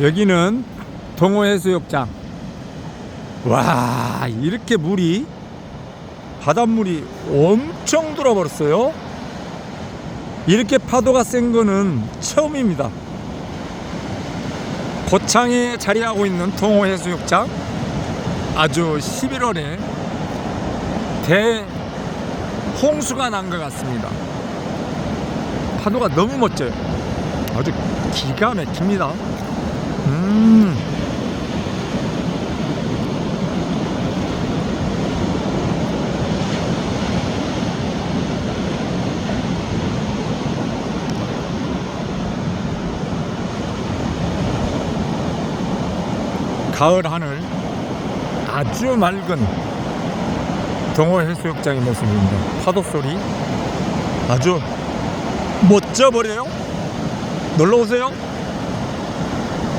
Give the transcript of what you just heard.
여기는 동호해수욕장. 와, 이렇게 물이 바닷물이 엄청 들어버렸어요. 이렇게 파도가 센 거는 처음입니다. 고창에 자리하고 있는 동호해수욕장. 아주 11월에 대홍수가 난 것 같습니다. 파도가 너무 멋져요. 아주 기가 막힙니다. 음. 가을 하늘 아주 맑은 동호 해수욕장의 모습입니다. 파도 소리 아주 멋져 버려요. 놀러 오세요.